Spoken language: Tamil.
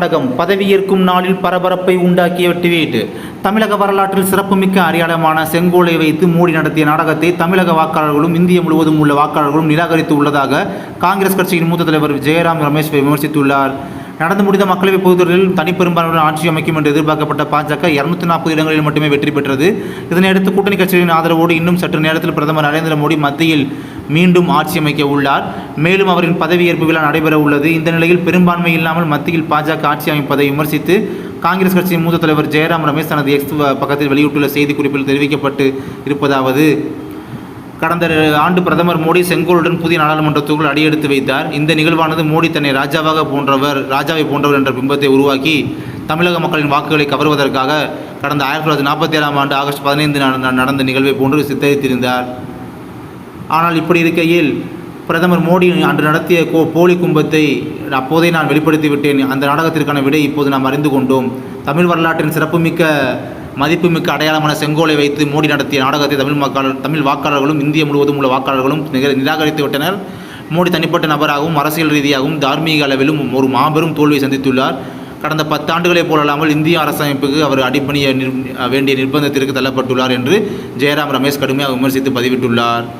நாடகம் பதவியேற்கும் நாளில் பரபரப்பை உண்டாக்கிய ட்வீட் தமிழக வரலாற்றில் சிறப்புமிக்க அடையாளமான செங்கோலை வைத்து மோடி நடத்திய நாடகத்தை தமிழக வாக்காளர்களும் இந்திய முழுவதும் உள்ள வாக்காளர்களும் நிராகரித்து உள்ளதாக காங்கிரஸ் கட்சியின் மூத்த தலைவர் ஜெயராம் ரமேஷ் விமர்சித்துள்ளார். நடந்து முடிந்த மக்களவை பொதுத்தேர்தலில் தனிப்பெரும்பான்மையுடன் ஆட்சி அமைக்கும் என்று எதிர்பார்க்கப்பட்ட பாஜக இருநூத்தி நாற்பது இடங்களில் மட்டுமே வெற்றி பெற்றது. இதனையடுத்து கூட்டணி கட்சிகளின் ஆதரவோடு இன்னும் சற்று நேரத்தில் பிரதமர் நரேந்திர மோடி மத்தியில் மீண்டும் ஆட்சி அமைக்க உள்ளார். மேலும் அவரின் பதவியேற்பு விழா நடைபெற உள்ளது. இந்த நிலையில் பெரும்பான்மை இல்லாமல் மத்தியில் பாஜக ஆட்சி அமைப்பதை விமர்சித்து காங்கிரஸ் கட்சியின் மூத்த தலைவர் ஜெயராம் ரமேஷ் தனது எக்ஸ் பக்கத்தில் வெளியிட்டுள்ள செய்திக்குறிப்பில் தெரிவிக்கப்பட்டு இருப்பதாவது கடந்த ஆண்டு பிரதமர் மோடி செங்கோலுடன் புதிய நாடாளுமன்றத்துக்குள் அடியெடுத்து வைத்தார். இந்த நிகழ்வானது மோடி தன்னை ராஜாவாக போன்றவர் ராஜாவை போன்றவர் என்ற பிம்பத்தை உருவாக்கி தமிழக மக்களின் வாக்குகளை கவர்வதற்காக கடந்த ஆயிரத்தி தொள்ளாயிரத்தி நாற்பத்தி ஏழாம் ஆண்டு ஆகஸ்ட் பதினைந்து நடந்த நிகழ்வை போன்று சித்தரித்திருந்தார். ஆனால் இப்படி இருக்கையில் பிரதமர் மோடி அன்று நடத்திய கோ போலி கும்பத்தை அப்போதே நான் வெளிப்படுத்தி விட்டேன் அந்த நாடகத்திற்கான விடை இப்போது நாம் அறிந்து கொண்டோம். தமிழ் வரலாற்றின் சிறப்புமிக்க மதிப்புமிக்க அடையாளமான செங்கோலை வைத்து மோடி நடத்திய நாடகத்தை தமிழ் வாக்காளர் தமிழ் வாக்காளர்களும் இந்திய முழுவதும் உள்ள வாக்காளர்களும் நிக- நிராகரித்து விட்டனர். மோடி தனிப்பட்ட நபராகவும் அரசியல் ரீதியாகவும் தார்மீக அளவிலும் ஒரு மாபெரும் தோல்வியை சந்தித்துள்ளார். கடந்த பத்தாண்டுகளைப் போலல்லாமல் இந்திய அரசமைப்புக்கு அவர் அடிப்பணிய நிர் வேண்டிய நிர்பந்தத்திற்கு தள்ளப்பட்டுள்ளார் என்று ஜெயராம் ரமேஷ் கடுமையாக விமர்சித்து பதிவிட்டுள்ளார்.